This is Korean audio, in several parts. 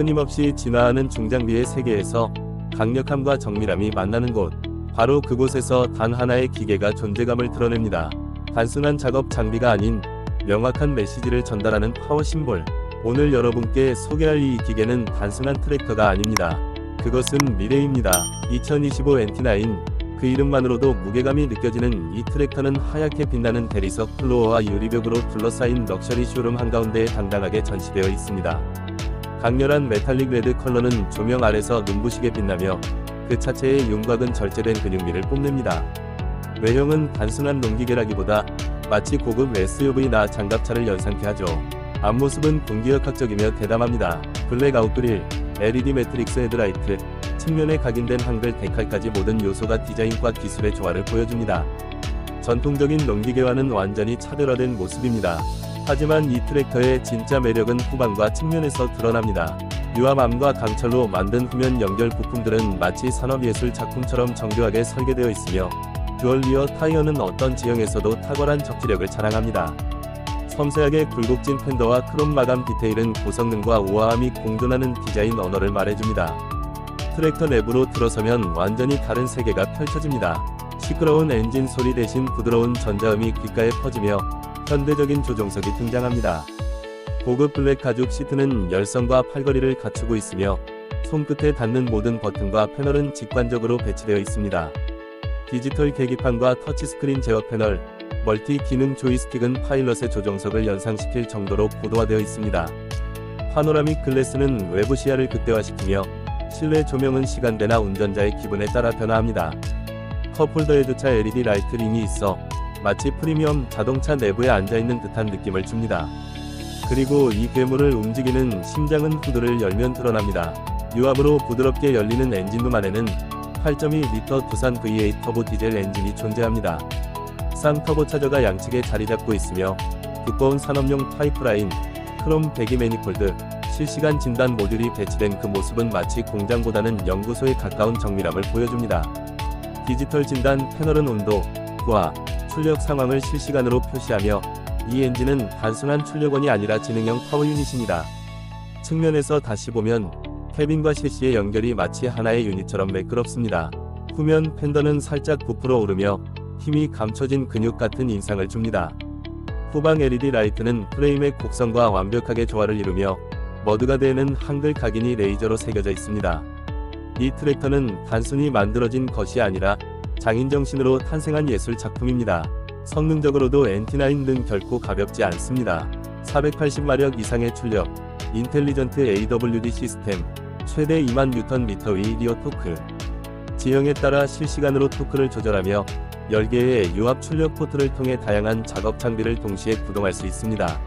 끊임없이 진화하는 중장비의 세계에서 강력함과 정밀함이 만나는 곳. 바로 그곳에서 단 하나의 기계가 존재감을 드러냅니다. 단순한 작업 장비가 아닌 명확한 메시지를 전달하는 파워 심볼. 오늘 여러분께 소개할 이 기계는 단순한 트랙터가 아닙니다. 그것은 미래입니다. 2025 NT9. 그 이름만으로도 무게감이 느껴지는 이 트랙터는 하얗게 빛나는 대리석 플로어와 유리벽으로 둘러싸인 럭셔리 쇼룸 한가운데에 당당하게 전시되어 있습니다. 강렬한 메탈릭 레드 컬러는 조명 아래서 눈부시게 빛나며 그 차체의 윤곽은 절제된 근육미를 뽐냅니다. 외형은 단순한 농기계라기보다 마치 고급 SUV나 장갑차를 연상케 하죠. 앞모습은 공기역학적이며 대담합니다. 블랙 아웃그릴, LED 매트릭스 헤드라이트, 측면에 각인된 한글 데칼까지 모든 요소가 디자인과 기술의 조화를 보여줍니다. 전통적인 농기계와는 완전히 차별화된 모습입니다. 하지만 이 트랙터의 진짜 매력은 후방과 측면에서 드러납니다. 유압암과 강철로 만든 후면 연결 부품들은 마치 산업예술 작품처럼 정교하게 설계되어 있으며 듀얼 리어 타이어는 어떤 지형에서도 탁월한 적지력을 자랑합니다. 섬세하게 굴곡진 팬더와 크롬 마감 디테일은 고성능과 우아함이 공존하는 디자인 언어를 말해줍니다. 트랙터 내부로 들어서면 완전히 다른 세계가 펼쳐집니다. 시끄러운 엔진 소리 대신 부드러운 전자음이 귓가에 퍼지며 현대적인 조종석이 등장합니다. 고급 블랙 가죽 시트는 열선과 팔걸이를 갖추고 있으며 손끝에 닿는 모든 버튼과 패널은 직관적으로 배치되어 있습니다. 디지털 계기판과 터치스크린 제어 패널, 멀티 기능 조이스틱은 파일럿의 조종석을 연상시킬 정도로 고도화되어 있습니다. 파노라믹 글래스는 외부 시야를 극대화시키며 실내 조명은 시간대나 운전자의 기분에 따라 변화합니다. 컵홀더에 주차 LED 라이트 링이 있어 마치 프리미엄 자동차 내부에 앉아있는 듯한 느낌을 줍니다. 그리고 이 괴물을 움직이는 심장은 후드를 열면 드러납니다. 유압으로 부드럽게 열리는 엔진룸 안에는 8.2L 두산 V8 터보 디젤 엔진이 존재합니다. 쌍터보 차저가 양측에 자리 잡고 있으며 두꺼운 산업용 파이프라인, 크롬 배기 매니폴드, 실시간 진단 모듈이 배치된 그 모습은 마치 공장보다는 연구소에 가까운 정밀함을 보여줍니다. 디지털 진단 패널은 온도, 부하, 출력 상황을 실시간으로 표시하며 이 엔진은 단순한 출력원이 아니라 지능형 파워 유닛입니다. 측면에서 다시 보면 캐빈과 셰시의 연결이 마치 하나의 유닛처럼 매끄럽습니다. 후면 팬더는 살짝 부풀어 오르며 힘이 감춰진 근육 같은 인상을 줍니다. 후방 LED 라이트는 프레임의 곡선과 완벽하게 조화를 이루며 머드가 되는 한글 각인이 레이저로 새겨져 있습니다. 이 트랙터는 단순히 만들어진 것이 아니라 장인 정신으로 탄생한 예술 작품입니다. 성능적으로도 NT9 등 결코 가볍지 않습니다. 480마력 이상의 출력, 인텔리전트 AWD 시스템, 최대 2만 뉴턴 미터의 리어 토크. 지형에 따라 실시간으로 토크를 조절하며 10개의 유압 출력 포트를 통해 다양한 작업 장비를 동시에 구동할 수 있습니다.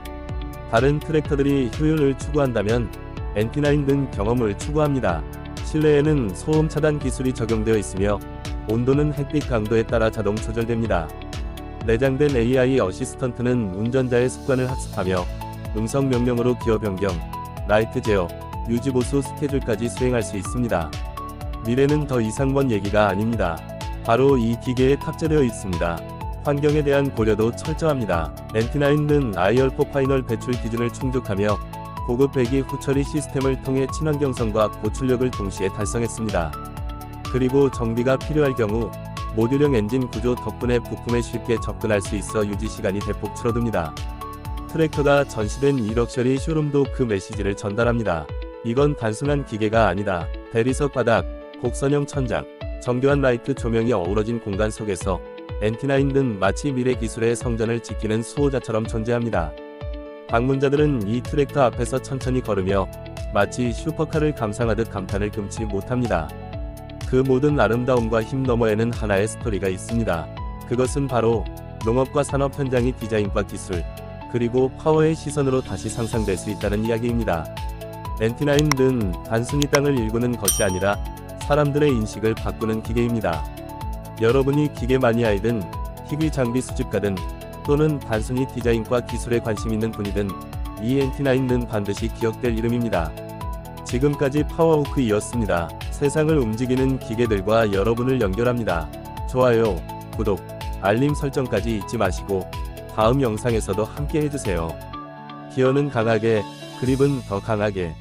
다른 트랙터들이 효율을 추구한다면 NT9 등 경험을 추구합니다. 실내에는 소음 차단 기술이 적용되어 있으며 온도는 햇빛 강도에 따라 자동 조절됩니다. 내장된 AI 어시스턴트는 운전자의 습관을 학습하며 음성 명령으로 기어 변경, 라이트 제어, 유지 보수 스케줄까지 수행할 수 있습니다. 미래는 더 이상 먼 얘기가 아닙니다. 바로 이 기계에 탑재되어 있습니다. 환경에 대한 고려도 철저합니다. NT9는 IR4 파이널 배출 기준을 충족하며 고급 배기 후처리 시스템을 통해 친환경성과 고출력을 동시에 달성했습니다. 그리고 정비가 필요할 경우 모듈형 엔진 구조 덕분에 부품에 쉽게 접근할 수 있어 유지 시간이 대폭 줄어듭니다. 트랙터가 전시된 이 럭셔리 쇼룸도 그 메시지를 전달합니다. 이건 단순한 기계가 아니다. 대리석 바닥, 곡선형 천장, 정교한 라이트 조명이 어우러진 공간 속에서 NT9 등 마치 미래 기술의 성전을 지키는 수호자처럼 존재합니다. 방문자들은 이 트랙터 앞에서 천천히 걸으며 마치 슈퍼카를 감상하듯 감탄을 금치 못합니다. 그 모든 아름다움과 힘 너머에는 하나의 스토리가 있습니다. 그것은 바로 농업과 산업 현장의 디자인과 기술, 그리고 파워의 시선으로 다시 상상될 수 있다는 이야기입니다. NT9는 단순히 땅을 일구는 것이 아니라 사람들의 인식을 바꾸는 기계입니다. 여러분이 기계 마니아이든 희귀 장비 수집가든 또는 단순히 디자인과 기술에 관심 있는 분이든 이 NT9는 반드시 기억될 이름입니다. 지금까지 파워호크이었습니다. 세상을 움직이는 기계들과 여러분을 연결합니다. 좋아요, 구독, 알림 설정까지 잊지 마시고 다음 영상에서도 함께 해주세요. 기어는 강하게, 그립은 더 강하게.